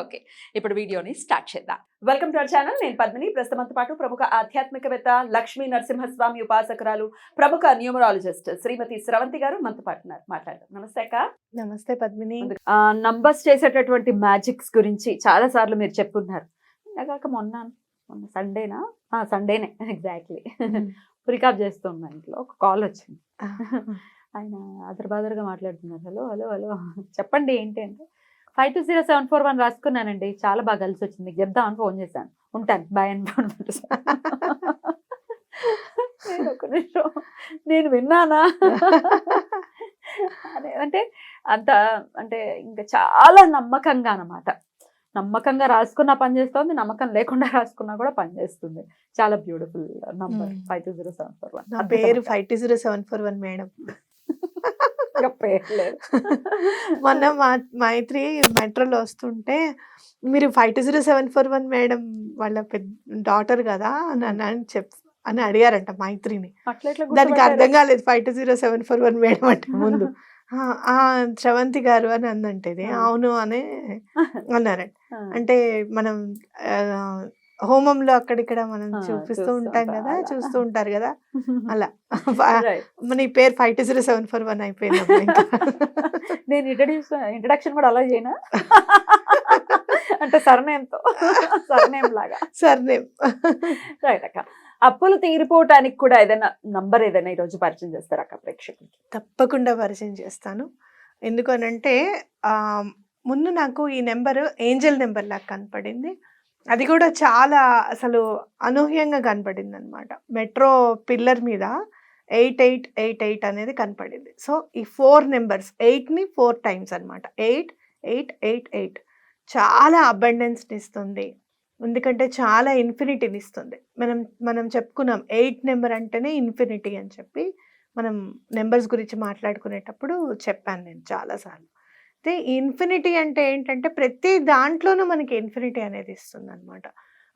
Okay ఇప్పుడు వీడియోని start చేద్దాం. వెల్కమ్ టు అవర్ ఛానల్ నేను పద్మిని. ప్రస్తుతంతో పాటు ప్రముఖ ఆధ్యాత్మికవేత్త లక్ష్మీ నరసింహస్వామి ఉపాసకురాలు ప్రముఖ న్యూమరాలజిస్ట్ శ్రీమతి స్రవంతి గారు మనతో పాటు ఉన్నారు. మాట్లాడదాం. నమస్తే అక్క. నమస్తే పద్మిని. నంబర్స్ చేసేటటువంటి మ్యాజిక్స్ గురించి చాలా సార్లు మీరు చెప్పున్నారు కాక మొన్న మొన్న సండేనా? సండేనే ఎగ్జాక్ట్లీ. రికార్డ్ చేస్తున్నా ఇంట్లో ఒక కాల్ వచ్చింది. ఆయన అదర్బాదర్గా మాట్లాడుతున్నారు. Hello hello hello. చెప్పండి ఏంటి అంటే five two zero seven four one రాసుకున్నానండి. చాలా బాగా కలిసి వచ్చింది. మీకు చెప్దామని ఫోన్ చేశాను. ఉంటాను. బాయ్ అని ఫోన్. నేను ఒక నిమిషం. నేను విన్నానా? అంటే అంత అంటే ఇంకా చాలా నమ్మకంగా అన్నమాట. నమ్మకంగా రాసుకున్నా పని చేస్తుంది. నమ్మకం లేకుండా రాసుకున్నా కూడా పని చేస్తుంది. చాలా beautiful number. Five two zero seven four one. నా పేరు five two zero seven four one madam. మొన్న మా మైత్రి మెట్రోలో వస్తుంటే మీరు five two zero seven four one madam వాళ్ళ పెద్ద డాటర్ కదా అని అని అని చెప్ అని అడిగారంట మైత్రిని దానికి అర్థం? కాలేదు five two zero seven four one madam అంటే ముందు "ఆ, ఆ, శ్రవంతి గారు అని అందంటేది ఆ. అవును అని అన్నారంట. అంటే మనం హోమంలో అక్కడిక్కడ మనం చూపిస్తూ ఉంటాం కదా. చూస్తూ ఉంటారు కదా. అలా. ఈ పేరు five two zero seven four one అయిపోయింది. నేను ఇంట్రడ్యూస్ ఇంట్రడక్షన్ కూడా అలా చేయనా? అంటే సర్నేమ్తో. సర్నేమ్ లాగా. సర్నేమ్. రైట్ అక్క. అప్పులు తీరిపోవటానికి కూడా ఏదైనా నంబర్ ఏదైనా ఈ రోజు పరిచయం చేస్తారు అక్క ప్రేక్షకులకి? తప్పకుండా పరిచయం చేస్తాను. ఎందుకనంటే ఆ, ముందు నాకు ఈ నెంబర్ ఏంజల్ నెంబర్ లాగా కనపడింది. అది కూడా చాలా అసలు అనూహ్యంగా కనపడింది అనమాట మెట్రో పిల్లర్ మీద ఎయిట్ ఎయిట్ ఎయిట్ ఎయిట్ అనేది కనపడింది. సో ఈ ఫోర్ నెంబర్స్ ఎయిట్ని ఫోర్ టైమ్స్ అనమాట. Eight eight eight eight. చాలా అబండెన్స్ని ఇస్తుంది. ఎందుకంటే చాలా ఇన్ఫినిటీని ఇస్తుంది. మనం మనం చెప్పుకున్నాం ఎయిట్ నెంబర్ అంటేనే ఇన్ఫినిటీ అని చెప్పి మనం నెంబర్స్ గురించి మాట్లాడుకునేటప్పుడు చెప్పాను నేను చాలాసార్లు. అయితే ఇన్ఫినిటీ అంటే ఏంటంటే ప్రతి దాంట్లోనూ మనకి ఇన్ఫినిటీ అనేది ఇస్తుంది అనమాట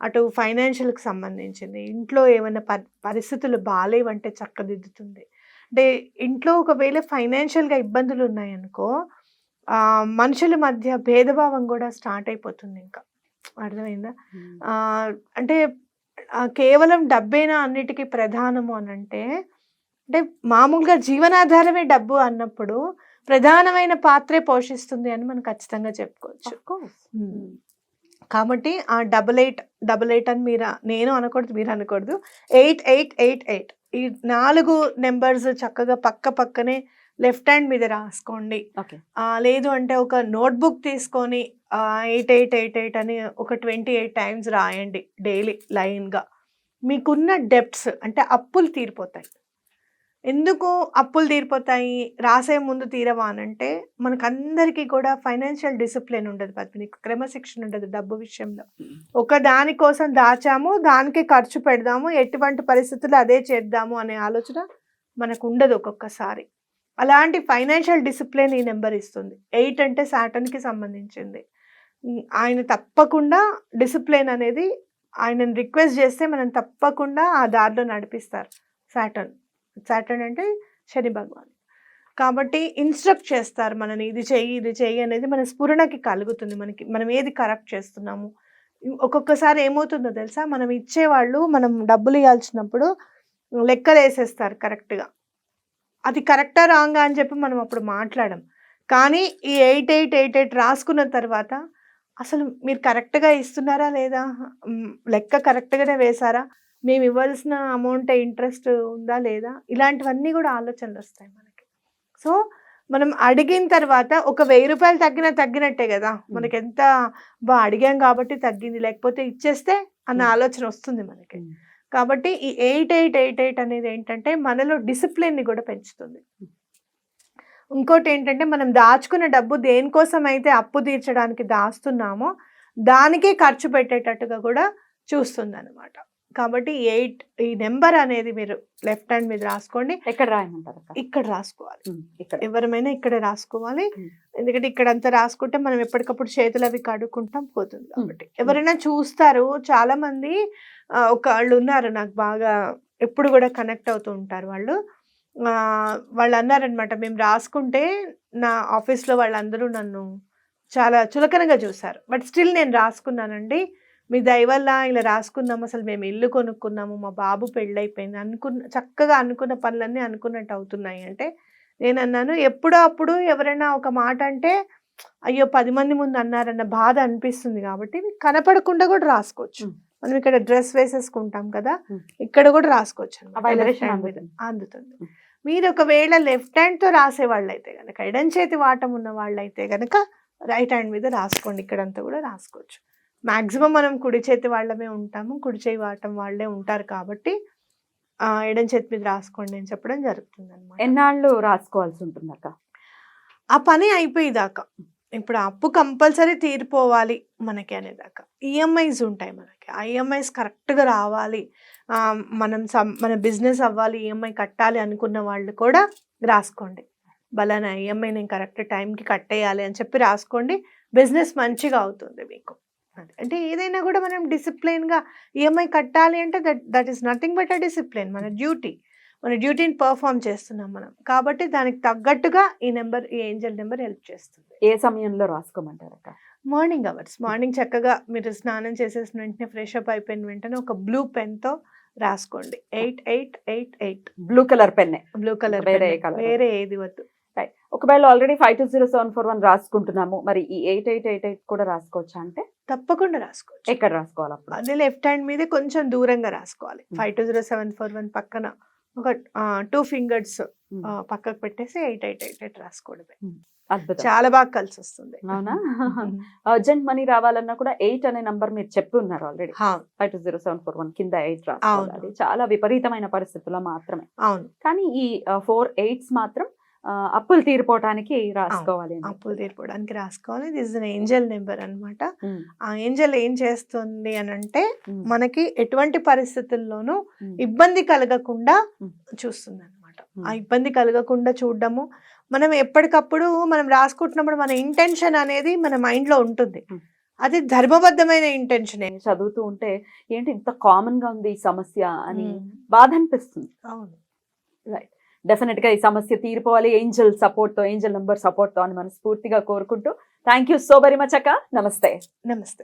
అటు ఫైనాన్షియల్కి సంబంధించింది ఇంట్లో ఏమైనా ప పరిస్థితులు బాగాలేవంటే చక్కదిద్దుతుంది. అంటే ఇంట్లో ఒకవేళ ఫైనాన్షియల్గా ఇబ్బందులు ఉన్నాయనుకో మనుషుల మధ్య భేదభావం కూడా స్టార్ట్ అయిపోతుంది ఇంకా. అర్థమైందా? అంటే కేవలం డబ్బేనా అన్నిటికీ ప్రధానము అని అంటే అంటే మామూలుగా జీవనాధారమే డబ్బు అన్నప్పుడు ప్రధానమైన పాత్రే పోషిస్తుంది అని మనం ఖచ్చితంగా చెప్పుకోవచ్చు. Course. కాబట్టి ఆ డబల్ ఎయిట్ డబల్ ఎయిట్ అని మీరు నేను అనకూడదు మీరు అనకూడదు. Eight eight eight eight. ఈ నాలుగు నెంబర్స్ చక్కగా పక్క పక్కనే లెఫ్ట్ హ్యాండ్ మీద రాసుకోండి. లేదు అంటే ఒక నోట్బుక్ తీసుకొని ఎయిట్ ఎయిట్ ఎయిట్ ఎయిట్ అని ఒక ట్వంటీ ఎయిట్ టైమ్స్ రాయండి డైలీ లైన్గా. మీకున్న డెప్ట్స్ అంటే అప్పులు తీరిపోతాయి. ఎందుకు అప్పులు తీరిపోతాయి? రాసే ముందు తీరవా అనంటే మనకందరికీ కూడా ఫైనాన్షియల్ డిసిప్లిన్ ఉండదు పద్మిని. క్రమశిక్షణ ఉండదు డబ్బు విషయంలో. ఒక దానికోసం దాచాము దానికి ఖర్చు పెడదాము ఎటువంటి పరిస్థితుల్లో అదే చేద్దాము అనే ఆలోచన మనకు ఉండదు ఒక్కొక్కసారి. అలాంటి ఫైనాన్షియల్ డిసిప్లిన్ ఈ నెంబర్ ఇస్తుంది. ఎయిట్ అంటే సాటన్కి సంబంధించింది. ఆయన తప్పకుండా డిసిప్లిన్ అనేది ఆయనను రిక్వెస్ట్ చేస్తే మనం తప్పకుండా ఆ దారిలో నడిపిస్తారు సాటన్ సాటన్ అంటే శని భగవాన్. కాబట్టి ఇన్స్ట్రక్ట్ చేస్తారు మనని ఇది చెయ్యి ఇది చెయ్యి అనేది మన స్ఫురణకి కలుగుతుంది మనకి మనం ఏది కరెక్ట్ చేస్తున్నాము. ఒక్కొక్కసారి ఏమవుతుందో తెలుసా? మనం ఇచ్చేవాళ్ళు మనం డబ్బులు ఇవ్వాల్సినప్పుడు లెక్కలు వేసేస్తారు కరెక్ట్గా. అది కరెక్టా రాంగా అని చెప్పి మనం అప్పుడు మాట్లాడం. కానీ ఈ ఎయిట్ ఎయిట్ ఎయిట్ ఎయిట్ రాసుకున్న తర్వాత అసలు మీరు కరెక్ట్గా ఇస్తున్నారా లేదా? లెక్క కరెక్ట్గానే వేశారా? మేము ఇవ్వాల్సిన అమౌంట్ ఇంట్రెస్ట్ ఉందా లేదా? ఇలాంటివన్నీ కూడా ఆలోచనలు వస్తాయి మనకి. సో మనం అడిగిన తర్వాత ఒక వెయ్యి రూపాయలు తగ్గినా తగ్గినట్టే కదా? మనకి ఎంత బా అడిగాం కాబట్టి తగ్గింది. లేకపోతే ఇచ్చేస్తే అన్న. ఆలోచన వస్తుంది మనకి. కాబట్టి ఈ ఎయిట్ ఎయిట్ ఎయిట్ ఎయిట్ అనేది ఏంటంటే మనలో డిసిప్లిన్ని కూడా పెంచుతుంది. ఇంకోటి ఏంటంటే మనం దాచుకున్న డబ్బు దేనికోసం అయితే అప్పు తీర్చడానికి దాస్తున్నామో దానికే ఖర్చు పెట్టేటట్టుగా కూడా చూస్తుంది అనమాట కాబట్టి ఎయిట్ ఈ నెంబర్ అనేది మీరు లెఫ్ట్ హ్యాండ్ మీద రాసుకోండి. ఎక్కడ రాయమంటారు ఇక్కడ రాసుకోవాలి. ఇక్కడ. ఎవరమైనా ఇక్కడ రాసుకోవాలి. ఎందుకంటే ఇక్కడ అంతా రాసుకుంటే మనం ఎప్పటికప్పుడు చేతులు అవి కడుక్కుంటాం పోతుంది కాబట్టి. ఎవరైనా చూస్తారు చాలా మంది వాళ్ళు ఉన్నారు నాకు బాగా ఎప్పుడు కూడా కనెక్ట్ అవుతూ ఉంటారు వాళ్ళు. వాళ్ళు అన్నారనమాట మేము రాసుకుంటే నా ఆఫీస్లో వాళ్ళందరూ నన్ను చాలా చులకనగా చూశారు. బట్ స్టిల్ నేను రాసుకున్నానండి. మీ దయ వల్ల ఇలా రాసుకున్నాము అసలు మేము ఇల్లు కొనుక్కున్నాము మా బాబు పెళ్ళైపోయింది అనుకున్న చక్కగా అనుకున్న పనులన్నీ అనుకున్నట్టు అవుతున్నాయి అంటే నేను అన్నాను ఎప్పుడో అప్పుడు ఎవరైనా ఒక మాట అంటే అయ్యో పది మంది ముందు అన్నారన్న బాధ అనిపిస్తుంది కాబట్టి కనపడకుండా కూడా రాసుకోవచ్చు. మనం ఇక్కడ డ్రెస్ వేసేసుకుంటాం కదా. ఇక్కడ కూడా రాసుకోవచ్చు. అందుతుంది. మీరు ఒకవేళ లెఫ్ట్ హ్యాండ్తో రాసే వాళ్ళైతే కనుక ఎడం చేతి వాటం ఉన్న వాళ్ళైతే కనుక రైట్ హ్యాండ్ మీద రాసుకోండి ఇక్కడంతా కూడా రాసుకోవచ్చు మాక్సిమం మనం కుడి చేతి వాళ్ళమే ఉంటాము. కుడి చేయి వాటం వాళ్ళే ఉంటారు కాబట్టి ఆ, ఎడం చేతి మీద రాసుకోండి అని చెప్పడం జరుగుతుంది అనమాట ఎన్నాళ్ళు రాసుకోవాల్సి ఉంటుంది అక్క ఆ పని అయిపోయేదాకా. ఇప్పుడు అప్పు కంపల్సరీ తీరిపోవాలి మనకి అనేదాకా. ఈఎంఐస్ ఉంటాయి మనకి. ఆ ఈఎంఐస్ కరెక్ట్గా రావాలి. మనం సం మన బిజినెస్ అవ్వాలి ఈఎంఐ కట్టాలి అనుకున్న వాళ్ళు కూడా రాసుకోండి. బలానా ఈఎంఐ నేను కరెక్ట్ టైంకి కట్టేయాలి అని చెప్పి రాసుకోండి. బిజినెస్ మంచిగా అవుతుంది మీకు. అంటే ఏదైనా కూడా మనం డిసిప్లిన్గా ఈఎంఐ కట్టాలి అంటే that that is nothing but a discipline. మన డ్యూటీ మన డ్యూటీని పర్ఫామ్ చేస్తున్నాం మనం. కాబట్టి దానికి తగ్గట్టుగా ఈ నెంబర్ ఈ ఏంజల్ నెంబర్ హెల్ప్ చేస్తుంది. ఏ సమయంలో రాసుకోమంటారు అక్క మార్నింగ్ అవర్స్. మార్నింగ్ చక్కగా మీరు స్నానం చేసేసిన వెంటనే ఫ్రెష్ అప్ అయిపోయిన వెంటనే ఒక బ్లూ పెన్తో రాసుకోండి. Eight eight eight eight. Blue colour పెన్నే. Blue colour వేరే? వేరే ఏది వద్దు. ఒకవేళ already five two zero seven four one రాసుకుంటున్నాము మరి ఈ ఎయిట్ ఎయిట్ ఎయిట్ ఎయిట్ కూడా రాసుకోవచ్చా అంటే? తప్పకుండా రాసుకోవచ్చు. ఎక్కడ రాసుకోవాలి అప్పుడు? అదే లెఫ్ట్ హ్యాండ్ మీద కొంచెం దూరంగా రాసుకోవాలి. Hmm. Five two zero seven four one పక్కన ఒక టూ ఫింగర్స్ Hmm. పక్కకు పెట్టేసి ఎయిట్ ఎయిట్ ఎయిట్ ఎయిట్ రాసుకోవడమే. అద్భుతం. చాలా బాగా కలిసి వస్తుంది అవునా అర్జెంట్ మనీ రావాలన్నా కూడా ఎయిట్ అనే నంబర్ మీరు చెప్పి ఉన్నారు already five two zero seven four one కింద ఎయిట్ రాసుకోవాలి. చాలా విపరీతమైన పరిస్థితుల్లో మాత్రమే. అవును. కానీ ఈ ఫోర్ ఎయిట్స్ మాత్రం అప్పులు తీరిపోవటానికి రాసుకోవాలి అని అప్పులు తీరిపోవడానికి రాసుకోవాలి. దిస్ ఇస్ ఏంజల్ నెంబర్ అన్నమాట. ఉమ్, ఆ ఏంజల్ ఏం చేస్తుంది అని అంటే మనకి ఎటువంటి పరిస్థితుల్లోనూ ఇబ్బంది కలగకుండా. చూస్తుంది అనమాట. ఆ ఇబ్బంది కలగకుండా చూడడము. మనం ఎప్పటికప్పుడు మనం రాసుకుంటున్నప్పుడు మన ఇంటెన్షన్ అనేది మన మైండ్లో ఉంటుంది. అది ధర్మబద్ధమైన ఇంటెన్షనే చదువుతూ ఉంటే ఏంటి ఇంత కామన్గా ఉంది ఈ సమస్య అని బాధ అనిపిస్తుంది. అవును. డెఫినెట్ గా ఈ సమస్య తీరిపోవాలి. ఏంజల్ సపోర్ట్తో ఏంజల్ నెంబర్ సపోర్ట్తో అని మనస్ఫూర్తిగా కోరుకుంటూ. Thank you so very much అక్క. నమస్తే. నమస్తే.